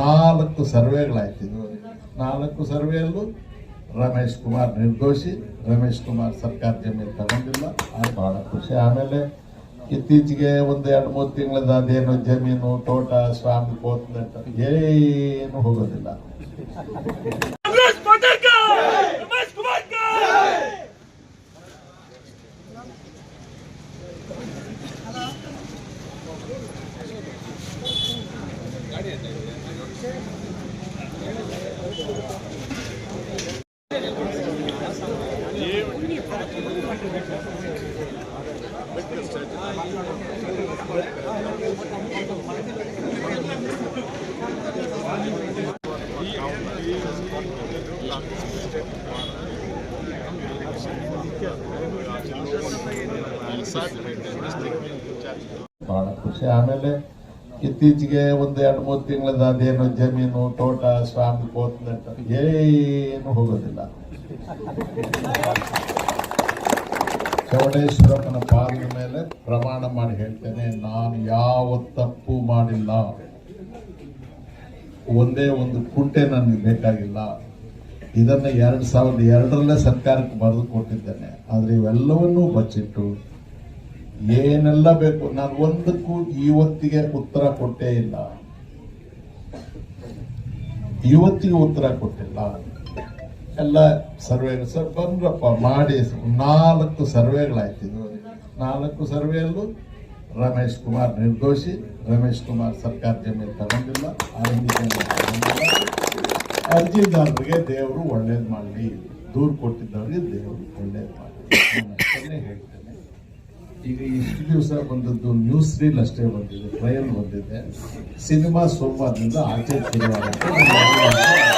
ನಾಲ್ಕು ಸರ್ವೆಗಳಾಯ್ತಿದ್ವು ನಾಲ್ಕು ಸರ್ವೆಯಲ್ಲೂ ರಮೇಶ್ ಕುಮಾರ್ ನಿರ್ದೋಷಿ, ರಮೇಶ್ ಕುಮಾರ್ ಸರ್ಕಾರ ಜಮೀನು ತಗೊಂಡಿಲ್ಲ. ಅದು ಭಾಳ ಖುಷಿ. ಆಮೇಲೆ ಇತ್ತೀಚೆಗೆ ಒಂದು ಎರಡು ಮೂರು ತಿಂಗಳದ ಅದೇನು ಜಮೀನು, ತೋಟ, ಸ್ವಾಮಿ ಅಂತ ಏನು ಹೋಗೋದಿಲ್ಲ. ಗಾಡಿ ಭಾಳ ಖುಷಿ ಆಮೇಲೆ ಇತ್ತೀಚೆಗೆ ಒಂದು ಎರಡು ಮೂರು ತಿಂಗಳದ ಅದೇನು ಜಮೀನು, ತೋಟ, ಸ್ವಾಮಿ ಕೋತ್ಲೆಟ್ ಏನು ಹೋಗೋದಿಲ್ಲ. ಚೌಡೇಶ್ವರಪ್ಪನ ಪಾಲಿನ ಮೇಲೆ ಪ್ರಮಾಣ ಮಾಡಿ ಹೇಳ್ತೇನೆ, ನಾನು ಯಾವ ತಪ್ಪು ಮಾಡಿಲ್ಲ. ಒಂದೇ ಒಂದು ಕುಂಟೆ ನನಗೆ ಬೇಕಾಗಿಲ್ಲ. ಇದನ್ನ ಎರಡು ಸಾವಿರದ ಎರಡರಲ್ಲೇ ಸರ್ಕಾರಕ್ಕೆ ಬರೆದು ಕೊಟ್ಟಿದ್ದೇನೆ. ಆದರೆ ಇವೆಲ್ಲವನ್ನೂ ಬಚ್ಚಿಟ್ಟು ಏನೆಲ್ಲ ಬೇಕು? ನಾನು ಒಂದಕ್ಕೂ ಇವತ್ತಿಗೆ ಉತ್ತರ ಕೊಟ್ಟೇ ಇಲ್ಲ. ಇವತ್ತಿಗೆ ಉತ್ತರ ಕೊಟ್ಟಿಲ್ಲ. ಎಲ್ಲ ಸರ್ವೆ ಸರ್ ಬಂದ್ರಪ್ಪ, ಮಾಡಿ ನಾಲ್ಕು ಸರ್ವೆಗಳಾಯ್ತು ಇದು. ನಾಲ್ಕು ಸರ್ವೆಯಲ್ಲೂ ರಮೇಶ್ ಕುಮಾರ್ ನಿರ್ದೋಷಿ, ರಮೇಶ್ ಕುಮಾರ್ ಸರ್ಕಾರ ಜಮೀನು ತಗೊಂಡಿಲ್ಲ ಅರ್ಜಿದಾರರಿಗೆ ದೇವರು ಒಳ್ಳೇದು ಮಾಡಲಿ. ದೂರು ಕೊಟ್ಟಿದ್ದವರಿಗೆ ದೇವರು ಒಳ್ಳೇದು ಮಾಡಲಿ. ಹೇಳ್ತೇನೆ. ಈಗ ಇಷ್ಟು ದಿವಸ ಬಂದದ್ದು ನ್ಯೂಸ್ ರೀಲ್ ಅಷ್ಟೇ ಬಂದಿದೆ ಟ್ರಯಲ್ ಬಂದಿದೆ. ಸಿನಿಮಾ ಸೋಮವಾರದಿಂದ ಆಚೆ ಶುರುವಾಗುತ್ತೆ